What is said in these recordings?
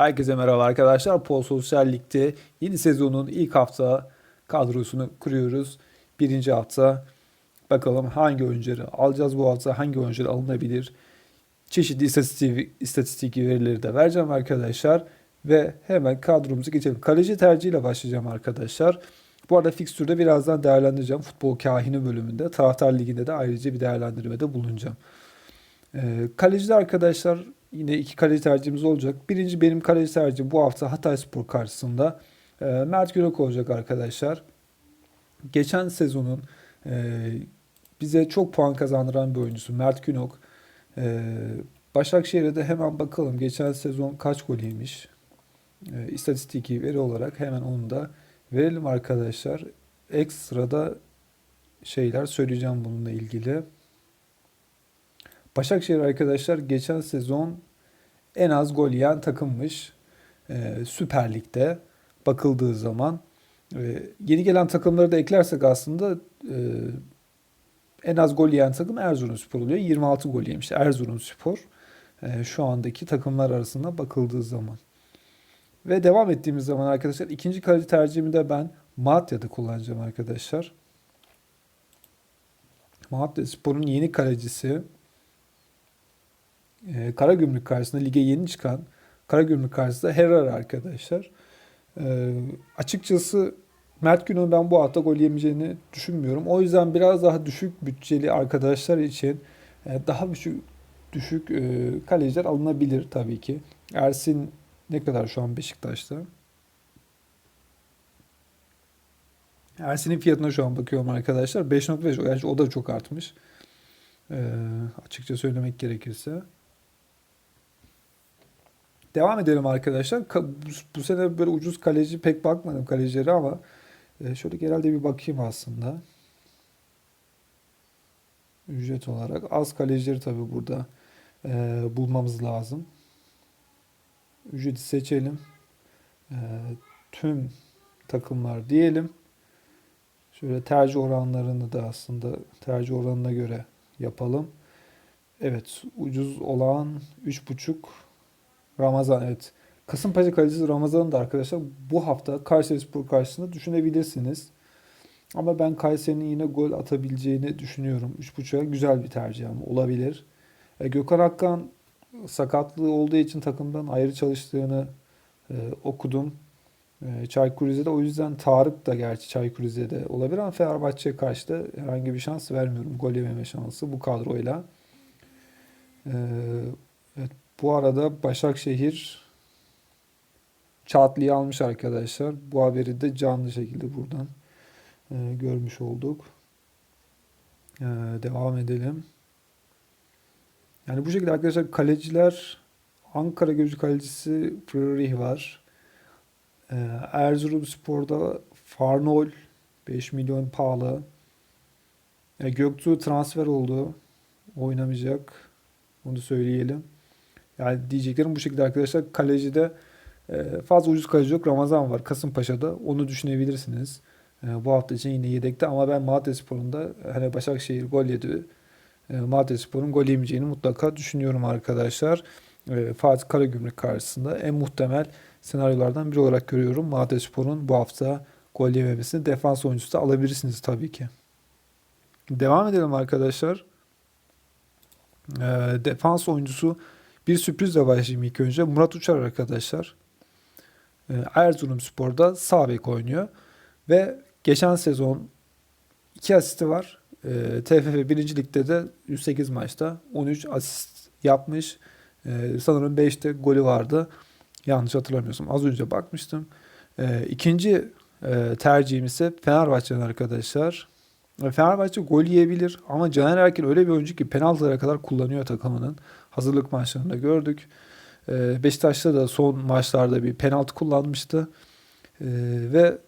Herkese merhaba arkadaşlar. Pol Sosyal Lig'de yeni sezonun ilk hafta kadrosunu kuruyoruz. Birinci hafta bakalım hangi oyuncuları alacağız bu hafta, hangi oyuncular alınabilir. Çeşitli istatistik, istatistik verileri de vereceğim arkadaşlar. Ve hemen kadromuzu geçelim. Kaleci tercihiyle başlayacağım arkadaşlar. Bu arada fikstürde birazdan değerlendireceğim. Futbol kahini bölümünde. Taraftar Ligi'nde de ayrıca bir değerlendirmede bulunacağım. Ee, kalecide arkadaşlar yine iki kaleci tercihimiz olacak. Birinci benim kaleci tercihim bu hafta Hatayspor karşısında e, Mert Günok olacak arkadaşlar. Geçen sezonun e, bize çok puan kazandıran bir oyuncusu Mert Günok. E, Başakşehir'e de hemen bakalım geçen sezon kaç gol yemiş. E, istatistiki veri olarak hemen onu da verelim arkadaşlar. Ekstrada şeyler söyleyeceğim bununla ilgili. Başakşehir arkadaşlar geçen sezon en az gol yiyen takımmış. Ee, Süper Lig'de bakıldığı zaman. Ee, yeni gelen takımları da eklersek aslında e, en az gol yiyen takım Erzurumspor oluyor. 26 gol yemiş Erzurumspor. E, şu andaki takımlar arasında bakıldığı zaman. Ve devam ettiğimiz zaman arkadaşlar ikinci kaleci tercihimi de ben Malatya'da kullanacağım arkadaşlar. Malatya Spor'un yeni kalecisi e, Karagümrük karşısında lige yeni çıkan Karagümrük karşısında Herrera arkadaşlar. E, açıkçası Mert Günok'un ben bu hafta gol yemeyeceğini düşünmüyorum. O yüzden biraz daha düşük bütçeli arkadaşlar için e, daha düşük düşük e, kaleciler alınabilir tabii ki. Ersin ne kadar şu an Beşiktaş'ta? Ersin'in fiyatına şu an bakıyorum arkadaşlar. 5.5 gerçi o da çok artmış. Ee, açıkça söylemek gerekirse. Devam edelim arkadaşlar. Ka- bu, sene böyle ucuz kaleci pek bakmadım kalecilere ama e, şöyle genelde bir bakayım aslında. Ücret olarak. Az kalecileri tabii burada e, bulmamız lazım. Ücreti seçelim. E, tüm takımlar diyelim. Şöyle tercih oranlarını da aslında tercih oranına göre yapalım. Evet ucuz olan 3.5 Ramazan evet. Kasımpaşa kalecisi Ramazan'ı da arkadaşlar bu hafta Kayserispor karşısında düşünebilirsiniz. Ama ben Kayseri'nin yine gol atabileceğini düşünüyorum. 3.5'a güzel bir tercih ama olabilir. E, Gökhan Akkan sakatlığı olduğu için takımdan ayrı çalıştığını e, okudum. E, Çaykur Rize'de o yüzden Tarık da gerçi Çaykur Rize'de olabilir ama Fenerbahçe'ye karşı da herhangi bir şans vermiyorum. Gol yememe şansı bu kadroyla. E, evet, bu arada Başakşehir Çatlı'yı almış arkadaşlar. Bu haberi de canlı şekilde buradan e, görmüş olduk. E, devam edelim. Yani bu şekilde arkadaşlar kaleciler Ankara Gücü kalecisi Frerih var. E, Erzurumspor'da Farnol 5 milyon pahalı. E, Göktuğ transfer oldu. Oynamayacak. Onu söyleyelim. Yani diyeceklerim bu şekilde arkadaşlar. Kalecide e, fazla ucuz kaleci yok. Ramazan var Kasımpaşa'da. Onu düşünebilirsiniz. E, bu hafta için yine yedekte ama ben Malatyaspor'un da hani Başakşehir gol yedi. E, Malatyaspor'un gol yemeyeceğini mutlaka düşünüyorum arkadaşlar. Fatih Karagümrük karşısında en muhtemel senaryolardan biri olarak görüyorum. Malatyaspor'un bu hafta gol yememesini defans oyuncusu da alabilirsiniz tabii ki. Devam edelim arkadaşlar. Defans oyuncusu bir sürprizle başlayayım ilk önce. Murat Uçar arkadaşlar. E, Erzurumspor'da sağ bek oynuyor. Ve geçen sezon 2 asisti var. E, TFF 1. Lig'de de 108 maçta 13 asist yapmış. E, sanırım 5'te golü vardı. Yanlış hatırlamıyorsam. Az önce bakmıştım. E, ikinci e, tercihim ise Fenerbahçe'nin arkadaşlar. Fenerbahçe gol yiyebilir ama Caner Erkin öyle bir oyuncu ki penaltılara kadar kullanıyor takımının. Hazırlık maçlarında gördük. E, Beşiktaş'ta da son maçlarda bir penaltı kullanmıştı. E, ve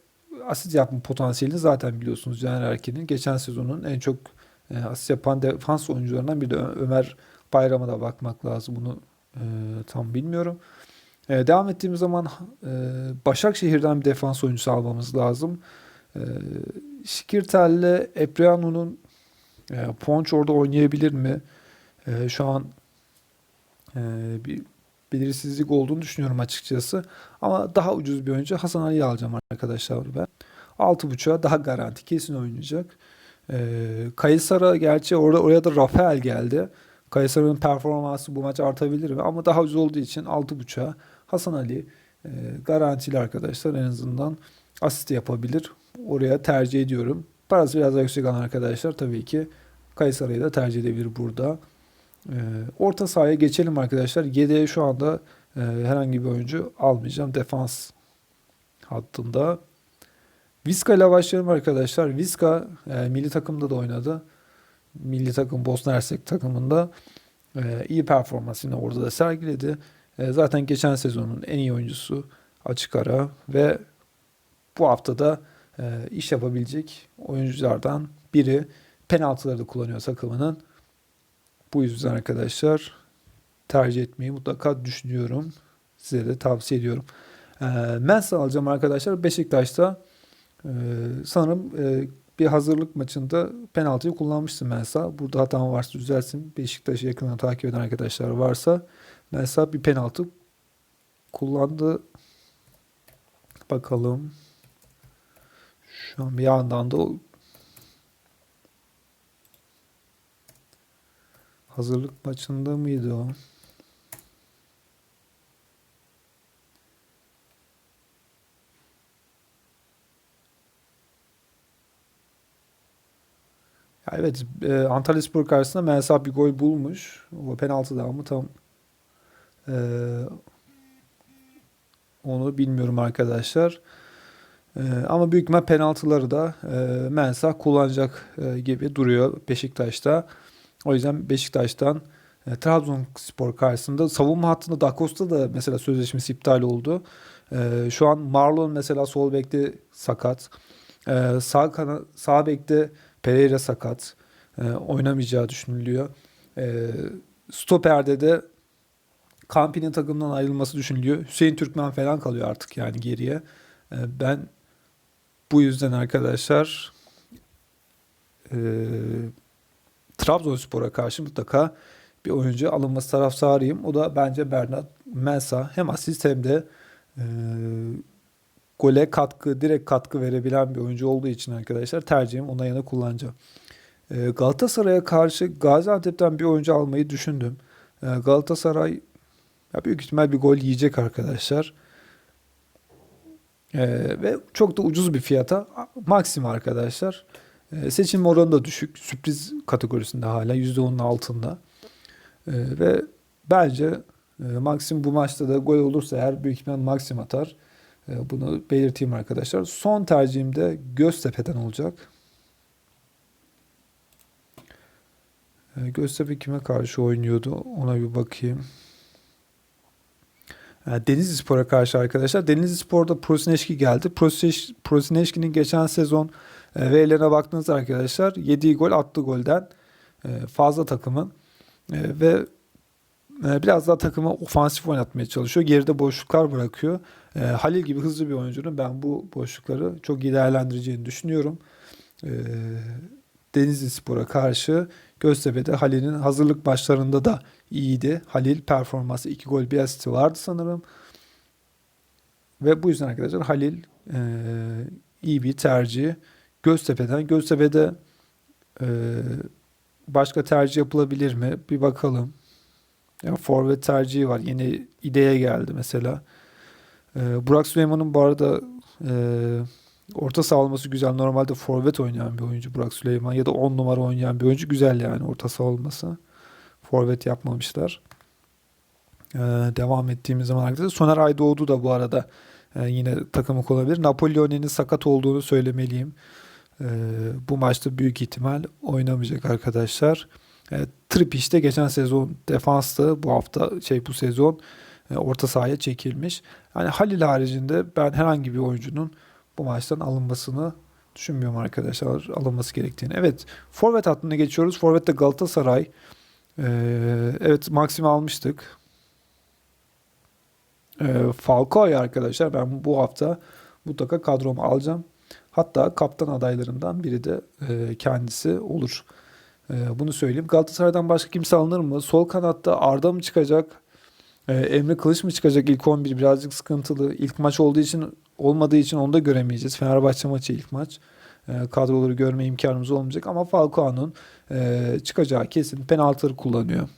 asist yapma potansiyelini zaten biliyorsunuz Caner Erkin'in. Geçen sezonun en çok e, asist yapan defans oyuncularından biri de Ömer Bayram'a da bakmak lazım. Bunu e, tam bilmiyorum. E, devam ettiğimiz zaman Başakşehir'den bir defans oyuncusu almamız lazım. Şikirtel'le Epriano'nun Ponç orada oynayabilir mi? Şu an bir belirsizlik olduğunu düşünüyorum açıkçası. Ama daha ucuz bir oyuncu Hasan Ali'yi alacağım arkadaşlar ben. 6.5'a daha garanti kesin oynayacak. Ee, Kayısar'a gerçi orada oraya da Rafael geldi. Kayısar'ın performansı bu maç artabilir mi? Ama daha ucuz olduğu için 6.5'a Hasan Ali e, garantili arkadaşlar en azından asist yapabilir. Oraya tercih ediyorum. Parası biraz daha yüksek olan arkadaşlar tabii ki Kayseri'yi da tercih edebilir burada. Ee, orta sahaya geçelim arkadaşlar. Yedeğe şu anda e, herhangi bir oyuncu almayacağım. Defans hattında. Viska ile başlayalım arkadaşlar. Viska e, milli takımda da oynadı. Milli takım Bosna Hersek takımında e, iyi performans yine orada da sergiledi. Zaten geçen sezonun en iyi oyuncusu açık ara ve bu haftada e, iş yapabilecek oyunculardan biri penaltıları da kullanıyor takımının. Bu yüzden arkadaşlar tercih etmeyi mutlaka düşünüyorum. Size de tavsiye ediyorum. E, Mensah alacağım arkadaşlar. Beşiktaş'ta e, sanırım e, bir hazırlık maçında penaltıyı kullanmıştı Mensah. Burada hatam varsa düzelsin. Beşiktaş'ı yakından takip eden arkadaşlar varsa Mensah bir penaltı kullandı. Bakalım. Şu an bir yandan da hazırlık maçında mıydı o? Evet, e, Antalyaspor karşısında Mensah bir gol bulmuş. O penaltı da mı tam e, onu bilmiyorum arkadaşlar. E, ama büyük ihtimal penaltıları da e, Mensah kullanacak e, gibi duruyor Beşiktaş'ta. O yüzden Beşiktaş'tan e, Trabzonspor karşısında savunma hattında Da Costa da mesela sözleşmesi iptal oldu. E, şu an Marlon mesela sol bekte sakat. E, sağ kana, sağ bekte Pereira sakat. E, oynamayacağı düşünülüyor. E, stoperde de Kampi'nin takımdan ayrılması düşünülüyor. Hüseyin Türkmen falan kalıyor artık yani geriye. E, ben bu yüzden arkadaşlar e, Trabzonspor'a karşı mutlaka bir oyuncu alınması taraftarıyım. O da bence Bernat Mensah hem asist hem de e, gole katkı, direkt katkı verebilen bir oyuncu olduğu için arkadaşlar tercihim ona yana kullanacağım. E, Galatasaray'a karşı Gaziantep'ten bir oyuncu almayı düşündüm. E, Galatasaray ya büyük ihtimal bir gol yiyecek arkadaşlar. E, ve çok da ucuz bir fiyata maksim arkadaşlar. E, seçim oranı da düşük. Sürpriz kategorisinde hala %10'un altında. E, ve bence e, Maxim bu maçta da gol olursa eğer büyük ihtimal Maxim atar. E, bunu belirteyim arkadaşlar. Son tercihim de Göztepe'den olacak. Göztepe kime karşı oynuyordu? Ona bir bakayım. Denizli Spor'a karşı arkadaşlar. Denizli Spor'da Prosineşki geldi. Prosineş- Prosineşki'nin geçen sezon e, verilerine baktığınızda arkadaşlar yediği gol attığı golden e, fazla takımın e, ve e, biraz daha takımı ofansif oynatmaya çalışıyor. Geride boşluklar bırakıyor. Halil gibi hızlı bir oyuncunun ben bu boşlukları çok iyi değerlendireceğini düşünüyorum. E, Denizli Spor'a karşı Göztepe'de Halil'in hazırlık maçlarında da iyiydi. Halil performansı 2 gol bir asisti vardı sanırım. Ve bu yüzden arkadaşlar Halil e, iyi bir tercih. Göztepe'den. Göztepe'de e, başka tercih yapılabilir mi? Bir bakalım. Ya forvet tercihi var. Yeni ideye geldi mesela. E, Burak Süleyman'ın bu arada e, orta saha olması güzel. Normalde forvet oynayan bir oyuncu Burak Süleyman ya da 10 numara oynayan bir oyuncu güzel yani orta saha olması. Forvet yapmamışlar. E, devam ettiğimiz zaman arkadaşlar Soner Aydoğdu da bu arada e, yine takımı kullanabilir. Napoleon'un sakat olduğunu söylemeliyim. E, bu maçta büyük ihtimal oynamayacak arkadaşlar. E, Trippiş de geçen sezon defanstı. Bu hafta şey bu sezon e, orta sahaya çekilmiş. Yani Halil haricinde ben herhangi bir oyuncunun bu maçtan alınmasını düşünmüyorum arkadaşlar. Alınması gerektiğini. Evet. Forvet hattına geçiyoruz. Forvet'te Galatasaray. E, evet Maxim'i almıştık. E, Falcao'yu arkadaşlar ben bu hafta mutlaka kadroma alacağım. Hatta kaptan adaylarından biri de e, kendisi olur. E, bunu söyleyeyim. Galatasaray'dan başka kimse alınır mı? Sol kanatta Arda mı çıkacak? Ee, Emre Kılıç mı çıkacak ilk 11 birazcık sıkıntılı. İlk maç olduğu için olmadığı için onu da göremeyeceğiz. Fenerbahçe maçı ilk maç. Kadroları görme imkanımız olmayacak ama Falcao'nun e, çıkacağı kesin penaltıları kullanıyor.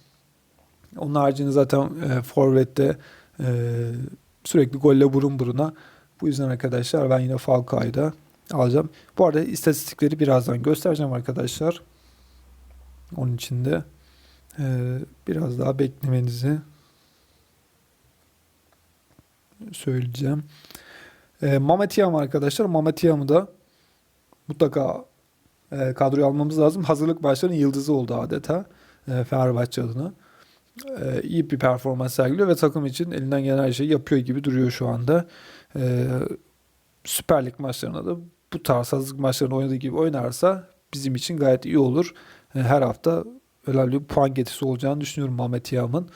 Onun haricinde zaten e, Forvet'te e, sürekli golle burun buruna. Bu yüzden arkadaşlar ben yine Falcao'yu da alacağım. Bu arada istatistikleri birazdan göstereceğim arkadaşlar. Onun için de e, biraz daha beklemenizi söyleyeceğim. E, Mehmet Yam arkadaşlar. Mehmet Yam'ı da mutlaka e, kadroya almamız lazım. Hazırlık maçlarının yıldızı oldu adeta e, Fenerbahçe adına. E, iyi bir performans sergiliyor ve takım için elinden gelen her şeyi yapıyor gibi duruyor şu anda. E, Süper Lig maçlarına da bu tarz hazırlık maçlarını oynadığı gibi oynarsa bizim için gayet iyi olur. E, her hafta önemli bir puan getirisi olacağını düşünüyorum Mehmet Yam'ın.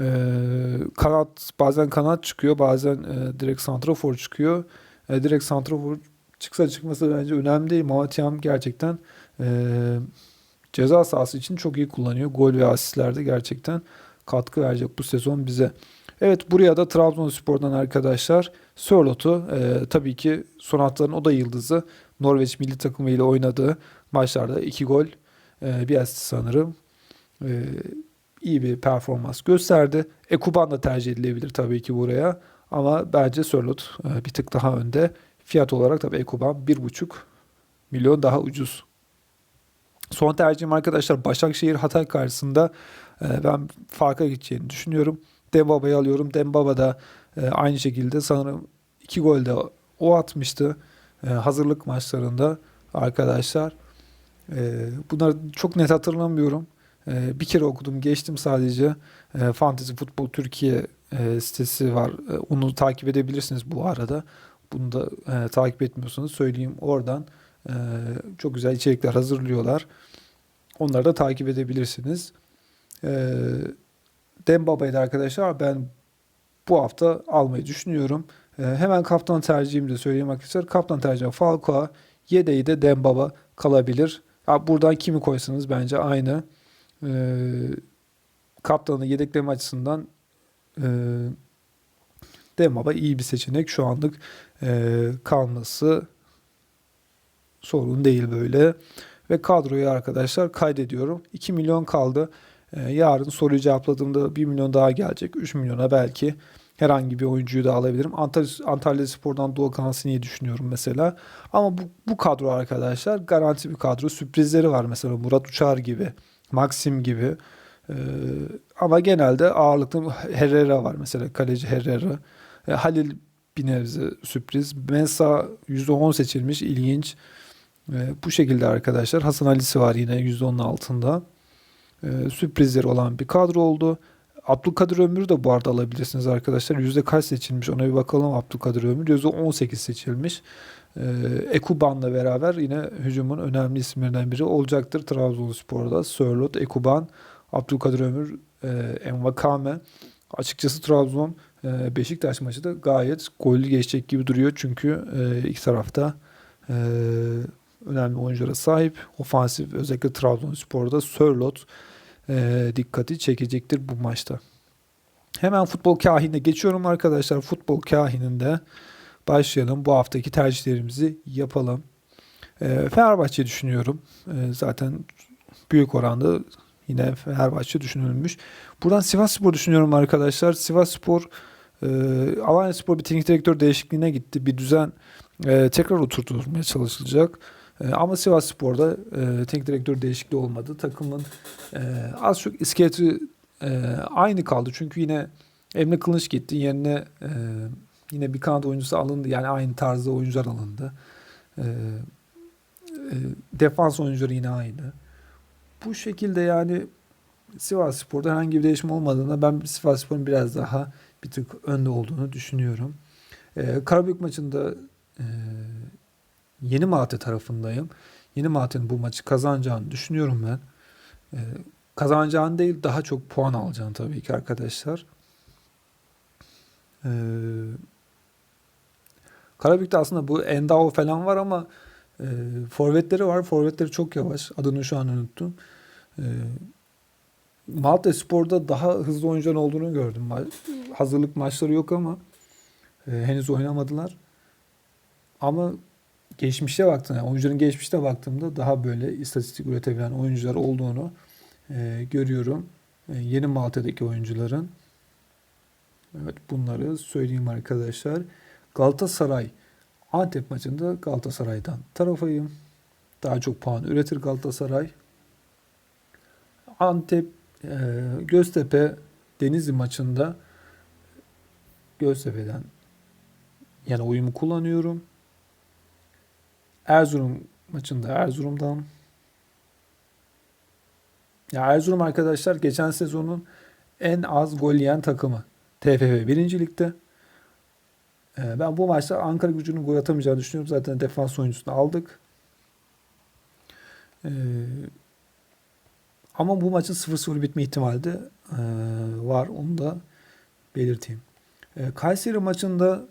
Ee, kanat bazen kanat çıkıyor, bazen e, direkt santrafor çıkıyor. E, direkt santrafor çıksa çıkmasa bence önemli değil. Mehmet Yam gerçekten e, ceza sahası için çok iyi kullanıyor. Gol ve asistlerde gerçekten katkı verecek bu sezon bize. Evet buraya da Trabzonspor'dan arkadaşlar Sörlot'u e, tabii ki son haftaların o da yıldızı. Norveç milli takımı ile oynadığı maçlarda 2 gol e, bir asist sanırım. E, iyi bir performans gösterdi. Ekuban da tercih edilebilir tabii ki buraya. Ama bence Sörlot e, bir tık daha önde. Fiyat olarak tabii Ekuban 1,5 milyon daha ucuz. Son tercihim arkadaşlar Başakşehir Hatay karşısında e, ben farka gideceğini düşünüyorum. Dembaba'yı alıyorum. Dembaba da e, aynı şekilde sanırım iki gol de o atmıştı hazırlık maçlarında arkadaşlar. Bunları çok net hatırlamıyorum. bir kere okudum geçtim sadece. Fantasy Futbol Türkiye sitesi var. onu takip edebilirsiniz bu arada. Bunu da takip etmiyorsanız söyleyeyim oradan. çok güzel içerikler hazırlıyorlar. Onları da takip edebilirsiniz. E, Dembaba'yı da arkadaşlar ben bu hafta almayı düşünüyorum. hemen kaptan tercihimi de söyleyeyim arkadaşlar. Kaptan tercihim Falcao. Yedeği de Dembaba kalabilir. Ya buradan kimi koysanız bence aynı. E, kaptanı yedekleme açısından e, Dembaba iyi bir seçenek. Şu anlık e, kalması sorun değil böyle. Ve kadroyu arkadaşlar kaydediyorum. 2 milyon kaldı. E, yarın soruyu cevapladığımda 1 milyon daha gelecek. 3 milyona belki herhangi bir oyuncuyu da alabilirim. Antalya, Antalya Spor'dan Doğu Kansini'yi düşünüyorum mesela. Ama bu, bu kadro arkadaşlar garanti bir kadro. Sürprizleri var mesela Murat Uçar gibi, Maxim gibi. Ee, ama genelde ağırlıklı Herrera var mesela kaleci Herrera. E, Halil bir nebze sürpriz. Mensa %10 seçilmiş ilginç. E, bu şekilde arkadaşlar. Hasan Ali'si var yine %10'un altında. E, sürprizleri olan bir kadro oldu. Abdülkadir Ömür'ü de bu arada alabilirsiniz arkadaşlar. Yüzde kaç seçilmiş ona bir bakalım Abdülkadir Ömür. Yüzde 18 seçilmiş. Ee, Ekuban'la beraber yine hücumun önemli isimlerinden biri olacaktır Trabzonspor'da. Sörlot, Ekuban, Abdülkadir Ömür, e, Envakame. Açıkçası Trabzon e, Beşiktaş maçı da gayet gollü geçecek gibi duruyor. Çünkü e, iki tarafta e, önemli oyunculara sahip. Ofansif özellikle Trabzonspor'da Sörlot, e, dikkati çekecektir bu maçta. Hemen futbol kahinine geçiyorum arkadaşlar. Futbol kahininde başlayalım. Bu haftaki tercihlerimizi yapalım. E, Fenerbahçe düşünüyorum. E, zaten büyük oranda yine Fenerbahçe düşünülmüş. Buradan Sivas Spor düşünüyorum arkadaşlar. Sivas Spor e, Alanya Spor bir teknik direktör değişikliğine gitti. Bir düzen e, tekrar oturtulmaya çalışılacak. E, ama Sivas Spor'da e, teknik direktör değişikliği olmadı. Takımın e, az çok iskeleti e, aynı kaldı. Çünkü yine Emre Kılıç gitti. Yerine e, yine bir kanat oyuncusu alındı. Yani aynı tarzda oyuncular alındı. E, e, defans oyuncuları yine aynı. Bu şekilde yani Sivas Spor'da herhangi bir değişim olmadığında ben Sivas Spor'un biraz daha bir tık önde olduğunu düşünüyorum. E, Karabük maçında e, Yeni Malatya tarafındayım. Yeni Malatya'nın bu maçı kazanacağını düşünüyorum ben. Ee, kazanacağını değil daha çok puan alacağını tabii ki arkadaşlar. Ee, Karabük'te aslında bu Endao falan var ama e, forvetleri var. Forvetleri çok yavaş. Adını şu an unuttum. Ee, Malatya Spor'da daha hızlı oyuncuların olduğunu gördüm. Ma- Hazırlık maçları yok ama e, henüz oynamadılar. Ama geçmişe baktığımda, yani oyuncuların geçmişte baktığımda daha böyle istatistik üretebilen oyuncular olduğunu e, görüyorum. E, yeni Malatya'daki oyuncuların. Evet bunları söyleyeyim arkadaşlar. Galatasaray Antep maçında Galatasaray'dan tarafayım. Daha çok puan üretir Galatasaray. Antep e, Göztepe Denizli maçında Göztepe'den yani oyumu kullanıyorum. Erzurum maçında Erzurum'dan. Ya Erzurum arkadaşlar geçen sezonun en az gol yiyen takımı. TFF 1. Lig'de. Ee, Ben bu maçta Ankara gücünün gol atamayacağını düşünüyorum. Zaten defans oyuncusunu aldık. Ee, ama bu maçın 0-0 bitme ihtimali de e, var. Onu da belirteyim. Ee, Kayseri maçında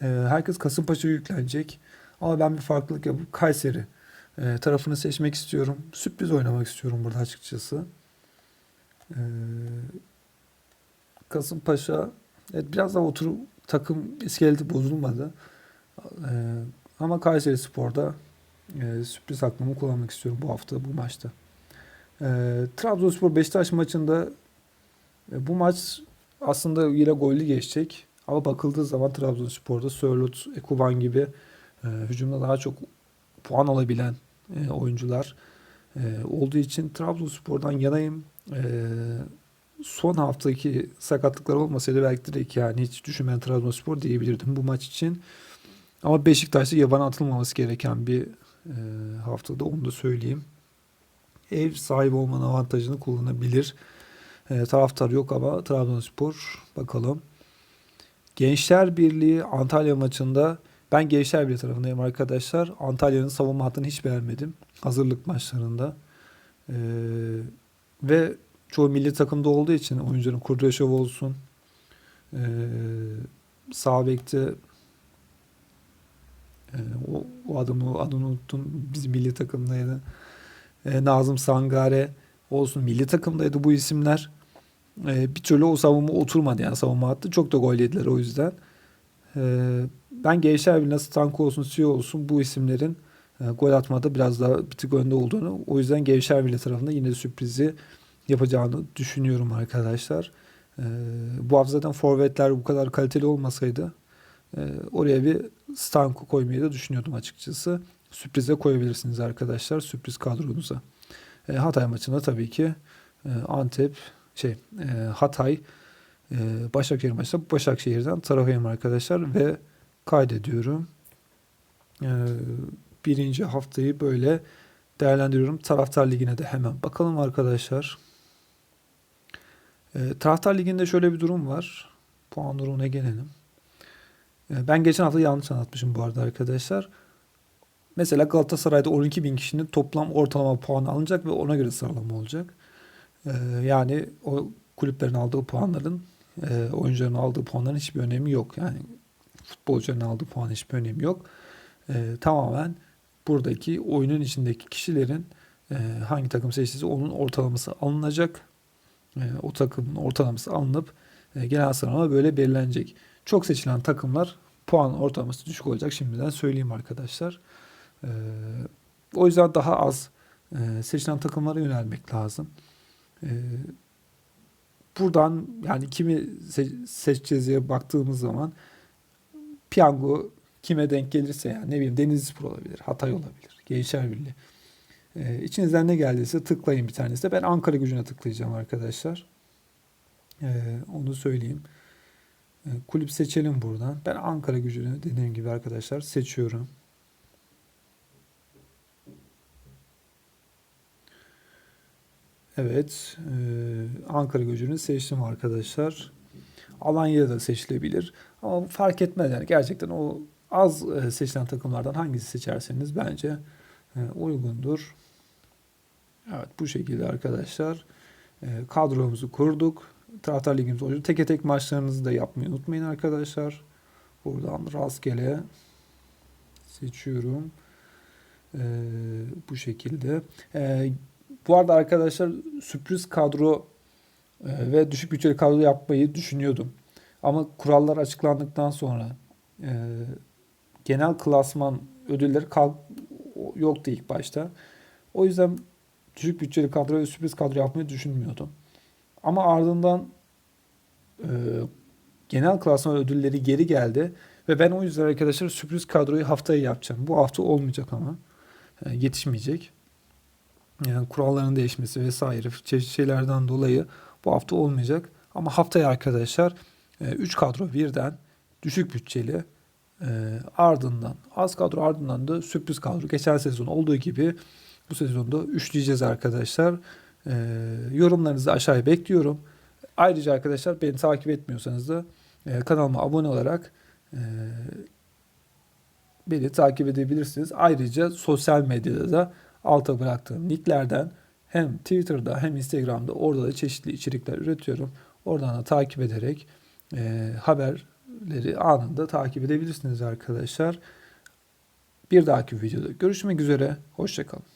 herkes Kasımpaşa'ya yüklenecek. Ama ben bir farklılık yapıp Kayseri e, tarafını seçmek istiyorum. Sürpriz oynamak istiyorum burada açıkçası. Ee, Kasımpaşa evet, biraz daha otur takım iskeleti bozulmadı. Ee, ama Kayseri Spor'da e, sürpriz hakkımı kullanmak istiyorum bu hafta bu maçta. Ee, Trabzonspor Beşiktaş maçında e, bu maç aslında yine gollü geçecek. Ama bakıldığı zaman Trabzonspor'da Sörloth, Ekuban gibi e, hücumda daha çok puan alabilen e, oyuncular e, olduğu için Trabzonspor'dan yanayım. E, son haftaki sakatlıklar olmasaydı belki direkt yani hiç düşünmeyen Trabzonspor diyebilirdim bu maç için. Ama Beşiktaş'ta yabana atılmaması gereken bir e, haftada onu da söyleyeyim. Ev sahibi olmanın avantajını kullanabilir. E, taraftar yok ama Trabzonspor bakalım. Gençler Birliği Antalya maçında ben Gençler Birliği tarafındayım arkadaşlar. Antalya'nın savunma hattını hiç beğenmedim. Hazırlık maçlarında. Ee, ve çoğu milli takımda olduğu için oyuncuların Kurdreşov olsun. Ee, sağ bekte e, o, o adamı adını unuttum. Bizim milli takımdaydı. Ee, Nazım Sangare olsun. Milli takımdaydı bu isimler. Ee, bir türlü o savunma oturmadı yani savunma hattı. Çok da gol yediler o yüzden. Ee, ben Gençler Birliği'ne Stanko olsun, Sio olsun bu isimlerin e, gol atmada biraz daha bir tık önde olduğunu. O yüzden Gençler Birliği tarafında yine sürprizi yapacağını düşünüyorum arkadaşlar. Ee, bu hafta zaten forvetler bu kadar kaliteli olmasaydı e, oraya bir Stanko koymayı da düşünüyordum açıkçası. Sürprize koyabilirsiniz arkadaşlar sürpriz kadronuza. E, Hatay maçında tabii ki e, Antep şey e, Hatay e, Başakşehir maçında Başakşehir'den tarafıyım arkadaşlar ve kaydediyorum. E, birinci haftayı böyle değerlendiriyorum. Taraftar Ligi'ne de hemen bakalım arkadaşlar. E, Taraftar Ligi'nde şöyle bir durum var. Puan durumuna gelelim. E, ben geçen hafta yanlış anlatmışım bu arada arkadaşlar. Mesela Galatasaray'da 12 bin kişinin toplam ortalama puanı alınacak ve ona göre sıralama olacak. E, yani o kulüplerin aldığı puanların e, oyuncuların aldığı puanların hiçbir önemi yok. Yani futbolcuların aldığı puan hiçbir önemi yok. E, tamamen buradaki oyunun içindeki kişilerin e, hangi takım seçtiyse onun ortalaması alınacak. E, o takımın ortalaması alınıp e, genel sıralama böyle belirlenecek. Çok seçilen takımlar puan ortalaması düşük olacak şimdiden söyleyeyim arkadaşlar. E, o yüzden daha az e, seçilen takımlara yönelmek lazım. E, buradan yani kimi se- seçeceğiz diye baktığımız zaman piyango kime denk gelirse yani ne bileyim Denizlispor olabilir, Hatay olabilir, Gençler Birliği. Ee, içinizden ne geldiyse tıklayın bir tanesi de. Ben Ankara gücüne tıklayacağım arkadaşlar. Ee, onu söyleyeyim. Ee, kulüp seçelim buradan. Ben Ankara gücünü dediğim gibi arkadaşlar seçiyorum. Evet. E, Ankara gücünü seçtim arkadaşlar. Alanya'da da seçilebilir. Ama fark etmez yani gerçekten o az e, seçilen takımlardan hangisi seçerseniz bence e, uygundur. Evet bu şekilde arkadaşlar e, kadromuzu kurduk. Taraftar Ligimiz olacak. Teke tek maçlarınızı da yapmayı unutmayın arkadaşlar. Buradan rastgele seçiyorum. E, bu şekilde. E, bu arada arkadaşlar sürpriz kadro ve düşük bütçeli kadro yapmayı düşünüyordum. Ama kurallar açıklandıktan sonra e, genel klasman ödülleri kalk, yoktu ilk başta. O yüzden düşük bütçeli kadro ve sürpriz kadro yapmayı düşünmüyordum. Ama ardından e, genel klasman ödülleri geri geldi ve ben o yüzden arkadaşlar sürpriz kadroyu haftaya yapacağım. Bu hafta olmayacak ama e, yetişmeyecek. Yani kuralların değişmesi vesaire çeşitli şeylerden dolayı bu hafta olmayacak. Ama haftaya arkadaşlar 3 kadro birden düşük bütçeli e, ardından az kadro ardından da sürpriz kadro. Geçen sezon olduğu gibi bu sezonda üçleyeceğiz arkadaşlar. E, yorumlarınızı aşağıya bekliyorum. Ayrıca arkadaşlar beni takip etmiyorsanız da e, kanalıma abone olarak e, beni takip edebilirsiniz. Ayrıca sosyal medyada da alta bıraktığım linklerden hem Twitter'da hem Instagram'da orada da çeşitli içerikler üretiyorum. Oradan da takip ederek e, haberleri anında takip edebilirsiniz arkadaşlar. Bir dahaki videoda görüşmek üzere. Hoşçakalın.